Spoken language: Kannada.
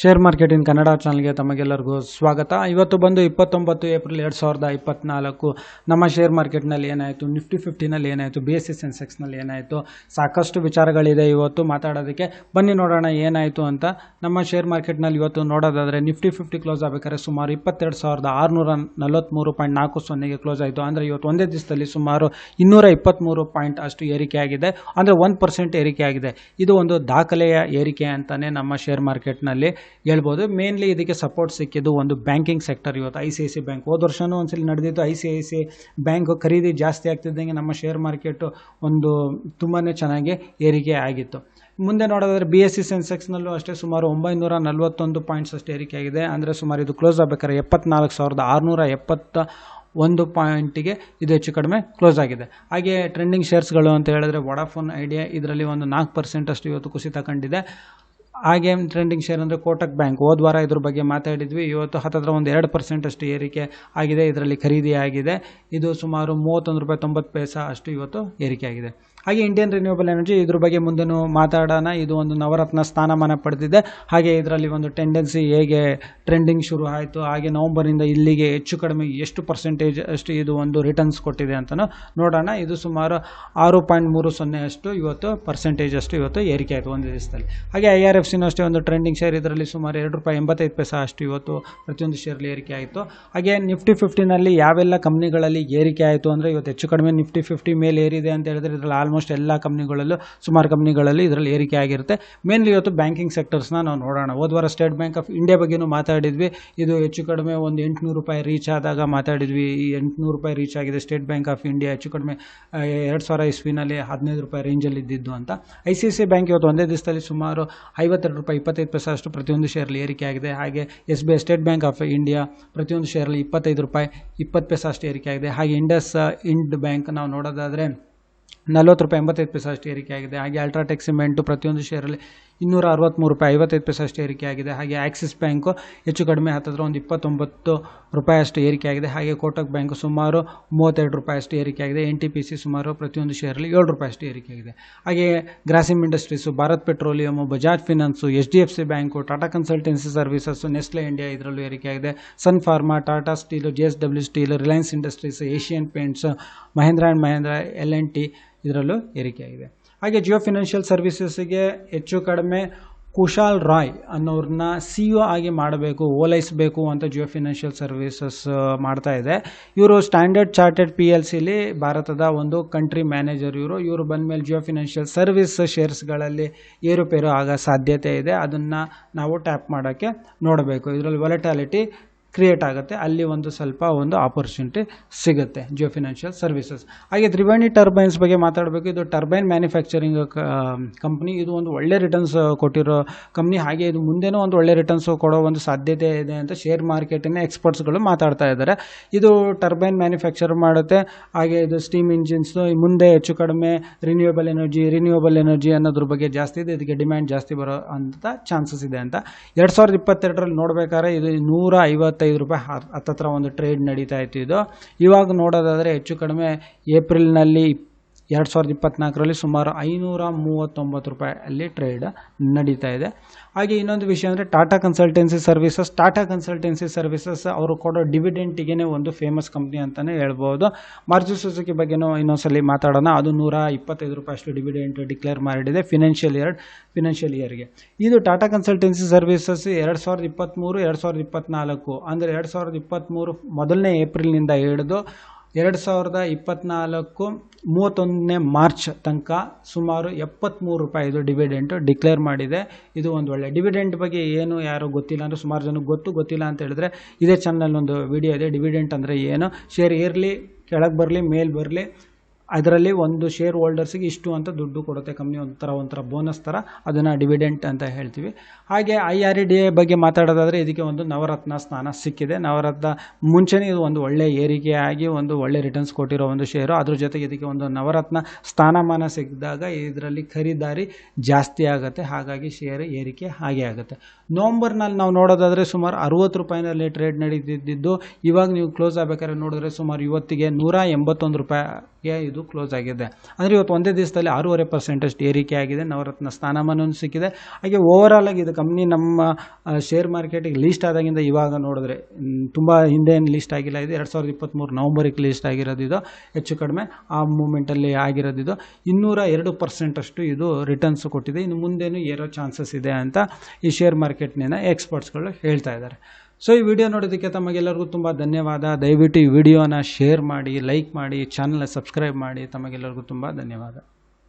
ಶೇರ್ ಮಾರ್ಕೆಟಿನ ಕನ್ನಡ ಚಾನಲ್ಗೆ ತಮಗೆಲ್ಲರಿಗೂ ಸ್ವಾಗತ. ಇವತ್ತು ಬಂದು ಇಪ್ಪತ್ತೊಂಬತ್ತು ಏಪ್ರಿಲ್ ಎರಡು ಸಾವಿರದ ಇಪ್ಪತ್ತ್ನಾಲ್ಕು ನಮ್ಮ ಶೇರ್ ಮಾರ್ಕೆಟ್ನಲ್ಲಿ ಏನಾಯಿತು? ನಿಫ್ಟಿ ಫಿಫ್ಟಿನಲ್ಲಿ ಏನಾಯಿತು? ಬಿ ಎಸ್ ಸಿ ಸೆನ್ಸೆಕ್ಸ್ನಲ್ಲಿ ಏನಾಯಿತು? ಸಾಕಷ್ಟು ವಿಚಾರಗಳಿದೆ ಇವತ್ತು ಮಾತಾಡೋದಕ್ಕೆ. ಬನ್ನಿ ನೋಡೋಣ ಏನಾಯಿತು ಅಂತ. ನಮ್ಮ ಶೇರ್ ಮಾರ್ಕೆಟ್ನಲ್ಲಿ ಇವತ್ತು ನೋಡೋದಾದರೆ ನಿಫ್ಟಿ ಫಿಫ್ಟಿ ಕ್ಲೋಸ್ ಆಗಬೇಕಾದ್ರೆ ಸುಮಾರು ಇಪ್ಪತ್ತೆರಡು ಸಾವಿರದ ಆರುನೂರ ನಲವತ್ತ್ಮೂರು ಪಾಯಿಂಟ್ ನಾಲ್ಕು ಸೊನ್ನೆಗೆ ಕ್ಲೋಸ್ ಆಯಿತು. ಅಂದರೆ ಇವತ್ತು ಒಂದೇ ದಿವಸದಲ್ಲಿ ಸುಮಾರು ಇನ್ನೂರ ಇಪ್ಪತ್ತ್ಮೂರು ಪಾಯಿಂಟ್ ಅಷ್ಟು ಏರಿಕೆ ಆಗಿದೆ. ಅಂದರೆ ಒಂದು ಪರ್ಸೆಂಟ್ ಏರಿಕೆ ಆಗಿದೆ. ಇದು ಒಂದು ದಾಖಲೆಯ ಏರಿಕೆ ಅಂತಲೇ ನಮ್ಮ ಶೇರ್ ಮಾರ್ಕೆಟ್ನಲ್ಲಿ ಹೇಳ್ಬೋದು. ಮೇನ್ಲಿ ಇದಕ್ಕೆ ಸಪೋರ್ಟ್ ಸಿಕ್ಕಿದ್ದು ಒಂದು ಬ್ಯಾಂಕಿಂಗ್ ಸೆಕ್ಟರ್ ಇವತ್ತು I C I C bank ಹೋದ ವರ್ಷವೂ ಒಂದ್ಸಲಿ ನಡೆದಿತ್ತು. I C I C bank ಖರೀದಿ ಜಾಸ್ತಿ ಆಗ್ತಿದ್ದಂಗೆ ನಮ್ಮ ಶೇರ್ ಮಾರ್ಕೆಟು ಒಂದು ತುಂಬಾ ಚೆನ್ನಾಗಿ ಏರಿಕೆ ಆಗಿತ್ತು. ಮುಂದೆ ನೋಡೋದಾದ್ರೆ ಬಿ ಎಸ್ ಸಿ ಸೆನ್ಸೆಕ್ಸ್ನಲ್ಲೂ ಅಷ್ಟೇ ಸುಮಾರು ಒಂಬೈನೂರ ನಲವತ್ತೊಂದು ಪಾಯಿಂಟ್ಸ್ ಅಷ್ಟು ಏರಿಕೆ ಆಗಿದೆ. ಅಂದರೆ ಸುಮಾರು ಇದು ಕ್ಲೋಸ್ ಆಗಬೇಕಾದ್ರೆ ಎಪ್ಪತ್ನಾಲ್ಕು ಸಾವಿರದ ಆರುನೂರ ಎಪ್ಪತ್ತ ಒಂದು ಪಾಯಿಂಟಿಗೆ ಇದು ಹೆಚ್ಚು ಕಡಿಮೆ ಕ್ಲೋಸ್ ಆಗಿದೆ. ಹಾಗೆ ಟ್ರೆಂಡಿಂಗ್ ಶೇರ್ಸ್ಗಳು ಅಂತ ಹೇಳಿದ್ರೆ ವಡಾಫೋನ್ ಐಡಿಯಾ ಇದರಲ್ಲಿ ಒಂದು ನಾಲ್ಕು ಪರ್ಸೆಂಟಷ್ಟು ಇವತ್ತು ಕುಸಿತ ಕಂಡಿದೆ. ಹಾಗೆ ಟ್ರೆಂಡಿಂಗ್ ಶೇರ್ ಅಂದರೆ ಕೋಟಕ್ ಬ್ಯಾಂಕ್. ಹೋದ ವಾರ ಇದ್ರ ಬಗ್ಗೆ ಮಾತಾಡಿದ್ವಿ. ಇವತ್ತು ಹತ್ತತ್ರ ಒಂದು ಎರಡು ಪರ್ಸೆಂಟ್ ಅಷ್ಟು ಏರಿಕೆ ಆಗಿದೆ. ಇದರಲ್ಲಿ ಖರೀದಿ ಆಗಿದೆ ಇದು ಸುಮಾರು ಮೂವತ್ತೊಂದು ರೂಪಾಯಿ ತೊಂಬತ್ತು ಪೈಸಾ ಅಷ್ಟು ಇವತ್ತು ಏರಿಕೆ ಆಗಿದೆ. ಹಾಗೆ ಇಂಡಿಯನ್ ರಿನ್ಯೂವಬಲ್ ಎನರ್ಜಿ ಇದ್ರ ಬಗ್ಗೆ ಮುಂದೆನೂ ಮಾತಾಡೋಣ. ಇದು ಒಂದು ನವರತ್ನ ಸ್ಥಾನಮಾನ ಪಡೆದಿದೆ. ಹಾಗೆ ಇದರಲ್ಲಿ ಒಂದು ಟೆಂಡೆನ್ಸಿ ಹೇಗೆ ಟ್ರೆಂಡಿಂಗ್ ಶುರು ಆಯಿತು, ಹಾಗೆ ನವಂಬರಿಂದ ಇಲ್ಲಿಗೆ ಹೆಚ್ಚು ಕಡಿಮೆ ಎಷ್ಟು ಪರ್ಸೆಂಟೇಜ್ ಅಷ್ಟು ಇದು ಒಂದು ರಿಟರ್ನ್ಸ್ ಕೊಟ್ಟಿದೆ ಅಂತಲೂ ನೋಡೋಣ. ಇದು ಸುಮಾರು ಆರು ಪಾಯಿಂಟ್ ಮೂರು ಸೊನ್ನೆ ಅಷ್ಟು, ಇವತ್ತು ಪರ್ಸೆಂಟೇಜ್ ಅಷ್ಟು ಇವತ್ತು ಏರಿಕೆ ಆಯಿತು ಒಂದು ದಿವಸದಲ್ಲಿ. ಹಾಗೆ ಐ ಆರ್ ಎಫ್ ಸಿನೂ ಅಷ್ಟೇ ಒಂದು ಟ್ರೆಂಡಿಂಗ್ ಶೇರ್ ಇದರಲ್ಲಿ ಸುಮಾರು ಎರಡು ರೂಪಾಯಿ ಎಂಬತ್ತೈದು ಪೈಸಾ ಅಷ್ಟು ಇವತ್ತು ಪ್ರತಿಯೊಂದು ಶೇರಲ್ಲಿ ಏರಿಕೆ ಆಯಿತು. ಹಾಗೆ ನಿಫ್ಟಿ ಫಿಫ್ಟಿನಲ್ಲಿ ಯಾವೆಲ್ಲ ಕಂಪ್ನಿಗಳಲ್ಲಿ ಏರಿಕೆ ಆಯಿತು ಅಂದರೆ ಇವತ್ತು ಹೆಚ್ಚು ಕಡಿಮೆ ನಿಫ್ಟಿ ಫಿಫ್ಟಿ ಮೇಲೆ ಏರಿದೆ ಅಂತ ಹೇಳಿದ್ರೆ ಇದರಲ್ಲಿ ಆಲ್ಮೋಸ್ಟ್ ಎಲ್ಲ ಕಂಪ್ನಿಗಳಲ್ಲೂ ಸುಮಾರು ಕಂಪ್ನಿಗಳಲ್ಲಿ ಇದರಲ್ಲಿ ಏರಿಕೆ ಆಗಿರುತ್ತೆ. ಮೇನ್ಲಿ ಇವತ್ತು ಬ್ಯಾಂಕಿಂಗ್ ಸೆಕ್ಟರ್ಸ್ನ ನಾವು ನೋಡೋಣ. ಹೋದ ವಾರ ಸ್ಟೇಟ್ ಬ್ಯಾಂಕ್ ಆಫ್ ಇಂಡಿಯಾ ಬಗ್ಗೆನೂ ಮಾತಾಡಿದ್ವಿ. ಇದು ಹೆಚ್ಚು ಕಡಿಮೆ ಒಂದು ಎಂಟುನೂರು ರೂಪಾಯಿ ರೀಚ್ ಆದಾಗ ಮಾತಾಡಿದ್ವಿ. ಈ ಎಂಟುನೂರು ರೂಪಾಯಿ ರೀಚ್ ಆಗಿದೆ ಸ್ಟೇಟ್ ಬ್ಯಾಂಕ್ ಆಫ್ ಇಂಡಿಯಾ ಹೆಚ್ಚು ಕಡಿಮೆ ಎರಡು ಸಾವಿರ ಇಸ್ವಿನಲ್ಲಿ ಹದಿನೈದು ರೂಪಾಯಿ ರೇಂಜಲ್ಲಿ ಇದ್ದಿದ್ದು ಅಂತ. ಐ ಸಿ ಸಿ ಬ್ಯಾಂಕ್ ಇವತ್ತು ಒಂದೇ ದಿವಸದಲ್ಲಿ ಸುಮಾರು ಐವತ್ತೆರಡು ರೂಪಾಯಿ, ಇಪ್ಪತ್ತೈದು ಪೈಸೆ ಅಷ್ಟು ಪ್ರತಿಯೊಂದು ಶೇರ್ಲಿ ಏರಿಕೆ ಆಗಿದೆ. ಹಾಗೆ S B I State Bank of India ಪ್ರತಿಯೊಂದು ಶೇರಲ್ಲಿ ಇಪ್ಪತ್ತೈದು ರೂಪಾಯಿ, ಇಪ್ಪತ್ತು ಪೈಸೆ ಅಷ್ಟು ಏರಿಕೆ ಆಗಿದೆ. ಹಾಗೆ ಇಂಡಸ್ ಇಂಡ್ ಬ್ಯಾಂಕ್ ನಾವು ನೋಡೋದಾದರೆ ನಲ್ವತ್ತು ರೂಪಾಯಿ ಎಂಬತ್ತೈದು ಪೈಸೆ ಅಷ್ಟು ಏರಿಕೆ ಆಗಿದೆ. ಹಾಗೆ ಅಲ್ಟ್ರಾಟೆಕ್ ಸಿಮೆಂಟು ಪ್ರತಿಯೊಂದು ಶೇರಲ್ಲಿ ಇನ್ನೂರ ಅರವತ್ತ್ಮೂರು ರೂಪಾಯಿ, ಐವತ್ತೈದು ಪೈಸೆ ಅಷ್ಟು ಏರಿಕೆ ಆಗಿದೆ. ಹಾಗೆ ಆಕ್ಸಿಸ್ ಬ್ಯಾಂಕು ಹೆಚ್ಚು ಕಡಿಮೆ ಹತ್ತಿದ್ರೆ ಒಂದು ಇಪ್ಪತ್ತೊಂಬತ್ತು ರೂಪಾಯಿ ಅಷ್ಟು ಏರಿಕೆ ಆಗಿದೆ. ಹಾಗೆ ಕೋಟಕ್ ಬ್ಯಾಂಕು ಸುಮಾರು ಮೂವತ್ತೆರಡು ರೂಪಾಯಿ ಅಷ್ಟು ಏರಿಕೆ ಆಗಿದೆ. ಎನ್ ಟಿ ಪಿ ಸಿ ಸುಮಾರು ಪ್ರತಿಯೊಂದು ಶೇರಲ್ಲಿ ಏಳು ರೂಪಾಯಿ ಅಷ್ಟು ಏರಿಕೆ ಆಗಿದೆ. ಹಾಗೆ Grasim industries Bharat petroleum Bajaj finance H D F C bank Tata consultancy services Nestle India ಇದರಲ್ಲೂ ಏರಿಕೆ ಆಗಿದೆ. Sun Pharma Tata steel J S W steel Reliance industries Asian paints Mahindra and Mahindra L N T ಇದರಲ್ಲೂ ಏರಿಕೆಯಾಗಿದೆ ಹಾಗೆ ಜಿಯೋ ಫಿನಾನ್ಷಿಯಲ್ ಸರ್ವಿಸಸ್ಗೆ ಹೆಚ್ಚು ಕಡಿಮೆ ಕುಶಾಲ್ ರಾಯ್ ಅನ್ನೋರನ್ನ ಸಿ ಒ ಆಗಿ ಮಾಡಬೇಕು, ಓಲೈಸಬೇಕು ಅಂತ ಜಿಯೋ ಫಿನಾನ್ಷಿಯಲ್ ಸರ್ವಿಸಸ್ ಮಾಡ್ತಾ ಇದೆ. ಇವರು standard chartered P L C ಭಾರತದ ಒಂದು ಕಂಟ್ರಿ ಮ್ಯಾನೇಜರ್ ಇವರು. ಇವರು ಬಂದಮೇಲೆ ಜಿಯೋ ಫಿನಾನ್ಷಿಯಲ್ ಸರ್ವಿಸ್ ಶೇರ್ಸ್ಗಳಲ್ಲಿ ಏರುಪೇರು ಆಗೋ ಸಾಧ್ಯತೆ ಇದೆ. ಅದನ್ನು ನಾವು ಟ್ಯಾಪ್ ಮಾಡೋಕ್ಕೆ ನೋಡಬೇಕು. ಇದರಲ್ಲಿ ವಾಲಟಾಲಿಟಿ ಕ್ರಿಯೇಟ್ ಆಗುತ್ತೆ. ಅಲ್ಲಿ ಒಂದು ಸ್ವಲ್ಪ ಒಂದು ಆಪರ್ಚುನಿಟಿ ಸಿಗುತ್ತೆ ಜಿಯೋ ಫಿನಾನ್ಷಿಯಲ್ ಸರ್ವಿಸಸ್ ಹಾಗೆ ತ್ರಿವೇಣಿ ಟರ್ಬೈನ್ಸ್ ಬಗ್ಗೆ ಮಾತಾಡಬೇಕು. ಇದು ಟರ್ಬೈನ್ ಮ್ಯಾನುಫ್ಯಾಕ್ಚರಿಂಗ್ ಕಂಪ್ನಿ. ಇದು ಒಂದು ಒಳ್ಳೆ ರಿಟರ್ನ್ಸ್ ಕೊಟ್ಟಿರೋ ಕಂಪ್ನಿ. ಹಾಗೆ ಇದು ಮುಂದೆನೂ ಒಂದು ಒಳ್ಳೆ ರಿಟರ್ನ್ಸ್ ಕೊಡೋ ಒಂದು ಸಾಧ್ಯತೆ ಇದೆ ಅಂತ ಶೇರ್ ಮಾರ್ಕೆಟಿನ ಎಕ್ಸ್ಪರ್ಟ್ಸ್ಗಳು ಮಾತಾಡ್ತಾ ಇದ್ದಾರೆ. ಇದು ಟರ್ಬೈನ್ ಮ್ಯಾನುಫ್ಯಾಕ್ಚರ್ ಮಾಡುತ್ತೆ. ಹಾಗೆ ಇದು ಸ್ಟೀಮ್ ಇಂಜಿನ್ಸು ಮುಂದೆ ಹೆಚ್ಚು ಕಡಿಮೆ ರಿನ್ಯೂಯಬಲ್ ಎನರ್ಜಿ ರಿನ್ಯೂಯಬಲ್ ಎನರ್ಜಿ ಅನ್ನೋದ್ರ ಬಗ್ಗೆ ಜಾಸ್ತಿ ಇದೆ. ಇದಕ್ಕೆ ಡಿಮ್ಯಾಂಡ್ ಜಾಸ್ತಿ ಬರೋ ಅಂತ ಚಾನ್ಸಸ್ ಇದೆ ಅಂತ. ಎರಡು ಸಾವಿರದ ಇಪ್ಪತ್ತೆರಡರಲ್ಲಿ ನೋಡಬೇಕಾದ್ರೆ ಇದು ನೂರ ಐವತ್ತೈದು ರೂಪಾಯಿ ಹತ್ತತ್ರ ಒಂದು ಟ್ರೇಡ್ ನಡೀತಾ ಇತ್ತು ಇದು. ಇವಾಗ ನೋಡೋದಾದರೆ ಹೆಚ್ಚು ಕಡಿಮೆ ಏಪ್ರಿಲ್ನಲ್ಲಿ ಎರಡು ಸಾವಿರದ ಇಪ್ಪತ್ತ್ನಾಲ್ಕರಲ್ಲಿ ಸುಮಾರು ಐನೂರ ಮೂವತ್ತೊಂಬತ್ತು ರೂಪಾಯಿ ಅಲ್ಲಿ ಟ್ರೇಡ್ ನಡೀತಾ ಇದೆ. ಹಾಗೆ ಇನ್ನೊಂದು ವಿಷಯ ಅಂದರೆ Tata Consultancy Services Tata Consultancy Services ಅವರು ಕೊಡೋ ಡಿವಿಡೆಂಟಿಗೆ ಒಂದು ಫೇಮಸ್ ಕಂಪ್ನಿ ಅಂತಲೇ ಹೇಳ್ಬೋದು. ಮಾರ್ಜು ಸುಜುಕಿ ಬಗ್ಗೆನೂ ಇನ್ನೊಂದ್ಸಲಿ ಮಾತಾಡೋಣ. ಅದು ನೂರ ಇಪ್ಪತ್ತೈದು ರೂಪಾಯಿ ಅಷ್ಟು ಡಿವಿಡೆಂಟ್ ಡಿಕ್ಲೇರ್ ಮಾಡಿದೆ ಫಿನಾನ್ಷಿಯಲ್ ಇಯರ್ ಫಿನಾನ್ಷಿಯಲ್ ಇಯರ್ಗೆ ಇದು ಟಾಟಾ ಕನ್ಸಲ್ಟೆನ್ಸಿ ಸರ್ವಿಸಸ್ ಎರಡು ಸಾವಿರದ ಇಪ್ಪತ್ತ್ಮೂರು ಎರಡು ಸಾವಿರದ ಇಪ್ಪತ್ತ್ನಾಲ್ಕು ಅಂದರೆ ಎರಡು ಸಾವಿರದ ಇಪ್ಪತ್ತ್ಮೂರು ಮೊದಲನೇ ಏಪ್ರಿಲ್ನಿಂದ ಹಿಡಿದು ಎರಡು ಸಾವಿರದ ಇಪ್ಪತ್ತ್ನಾಲ್ಕು ಮೂವತ್ತೊಂದನೇ ಮಾರ್ಚ್ ತನಕ ಸುಮಾರು ಎಪ್ಪತ್ತ್ಮೂರು ರೂಪಾಯಿ ಇದು ಡಿವಿಡೆಂಟ್ ಡಿಕ್ಲೇರ್ ಮಾಡಿದೆ. ಇದು ಒಂದು ಒಳ್ಳೆ ಡಿವಿಡೆಂಟ್ ಬಗ್ಗೆ ಏನು ಯಾರು ಗೊತ್ತಿಲ್ಲ ಅಂದರೆ ಸುಮಾರು ಜನಕ್ಕೆ ಗೊತ್ತು, ಗೊತ್ತಿಲ್ಲ ಅಂತ ಹೇಳಿದ್ರೆ ಇದೇ ಚಾನಲ್ ಒಂದು ವಿಡಿಯೋ ಇದೆ. ಡಿವಿಡೆಂಟ್ ಅಂದರೆ ಏನು? ಶೇರ್ ಏರ್ಲಿ, ಕೆಳಗೆ ಬರಲಿ, ಮೇಲೆ ಬರಲಿ ಅದರಲ್ಲಿ ಒಂದು ಶೇರ್ ಹೋಲ್ಡರ್ಸಿಗೆ ಇಷ್ಟು ಅಂತ ದುಡ್ಡು ಕೊಡುತ್ತೆ. ಕಂಪ್ನಿ ಒಂಥರ ಒಂಥರ ಬೋನಸ್ ಥರ ಅದನ್ನು ಡಿವಿಡೆಂಟ್ ಅಂತ ಹೇಳ್ತೀವಿ. ಹಾಗೆ I R E D A ಬಗ್ಗೆ ಮಾತಾಡೋದಾದರೆ ಇದಕ್ಕೆ ಒಂದು ನವರತ್ನ ಸ್ಥಾನ ಸಿಕ್ಕಿದೆ. ನವರತ್ನ ಮುಂಚೆನೇ ಇದು ಒಂದು ಒಳ್ಳೆ ಏರಿಕೆ ಆಗಿ ಒಂದು ಒಳ್ಳೆ ರಿಟರ್ನ್ಸ್ ಕೊಟ್ಟಿರೋ ಒಂದು ಶೇರು ಅದ್ರ ಜೊತೆಗೆ ಇದಕ್ಕೆ ಒಂದು ನವರತ್ನ ಸ್ಥಾನಮಾನ ಸಿಕ್ಕಿದಾಗ ಇದರಲ್ಲಿ ಖರೀದಾರಿ ಜಾಸ್ತಿ ಆಗುತ್ತೆ. ಹಾಗಾಗಿ ಶೇರ್ ಏರಿಕೆ ಹಾಗೆ ಆಗುತ್ತೆ. ನವಂಬರ್ನಲ್ಲಿ ನಾವು ನೋಡೋದಾದರೆ ಸುಮಾರು ಅರುವತ್ತು ರೂಪಾಯಿನಲ್ಲಿ ಟ್ರೇಡ್ ನಡೀತಿದ್ದು. ಇವಾಗ ನೀವು ಕ್ಲೋಸ್ ಆಗಬೇಕಾದ್ರೆ ನೋಡಿದ್ರೆ ಸುಮಾರು ಇವತ್ತಿಗೆ ನೂರ ಎಂಬತ್ತೊಂದು ರೂಪಾಯಿ ಗೆ ಇದು ಕ್ಲೋಸ್ ಆಗಿದೆ. ಅಂದರೆ ಇವತ್ತು ಒಂದೇ ದಿವಸದಲ್ಲಿ ಆರೂವರೆ ಪರ್ಸೆಂಟಷ್ಟು ಏರಿಕೆ ಆಗಿದೆ, ನವರತ್ನ ಸ್ಥಾನಮಾನವನ್ನು ಸಿಕ್ಕಿದೆ. ಹಾಗೆ ಓವರಾಲ್ ಆಗಿ ಇದು ಕಂಪ್ನಿ ನಮ್ಮ ಶೇರ್ ಮಾರ್ಕೆಟಿಗೆ ಲೀಸ್ಟ್ ಆದಾಗಿಂದ ಇವಾಗ ನೋಡಿದ್ರೆ ತುಂಬ ಹಿಂದೆ ಏನು ಲೀಸ್ಟ್ ಆಗಿಲ್ಲ. ಇದು ಎರಡು ಸಾವಿರದ ಇಪ್ಪತ್ತ್ಮೂರು ನವಂಬರಿಗೆ ಲೀಸ್ಟ್ ಆಗಿರೋದು ಇದು. ಹೆಚ್ಚು ಕಡಿಮೆ ಆ ಮೂಮೆಂಟಲ್ಲಿ ಆಗಿರೋದು ಇನ್ನೂರ ಎರಡು ಪರ್ಸೆಂಟಷ್ಟು ಇದು ರಿಟರ್ನ್ಸ್ ಕೊಟ್ಟಿದೆ. ಇನ್ನು ಮುಂದೇನು ಏರೋ ಚಾನ್ಸಸ್ ಇದೆ ಅಂತ ಈ ಶೇರ್ ಮಾರ್ಕೆಟ್ನಿಂದ ಎಕ್ಸ್ಪರ್ಟ್ಸ್ಗಳು ಹೇಳ್ತಾ ಇದ್ದಾರೆ. ಸೊ ಈ ವಿಡಿಯೋ ನೋಡೋದಕ್ಕೆ ತಮಗೆಲ್ಲರಿಗೂ ತುಂಬ ಧನ್ಯವಾದ. ದಯವಿಟ್ಟು ಈ ವಿಡಿಯೋನ ಶೇರ್ ಮಾಡಿ ಲೈಕ್ ಮಾಡಿ ಚಾನಲ್ನ ಸಬ್ಸ್ಕ್ರೈಬ್ ಮಾಡಿ. ತಮಗೆಲ್ಲರಿಗೂ ತುಂಬ ಧನ್ಯವಾದ.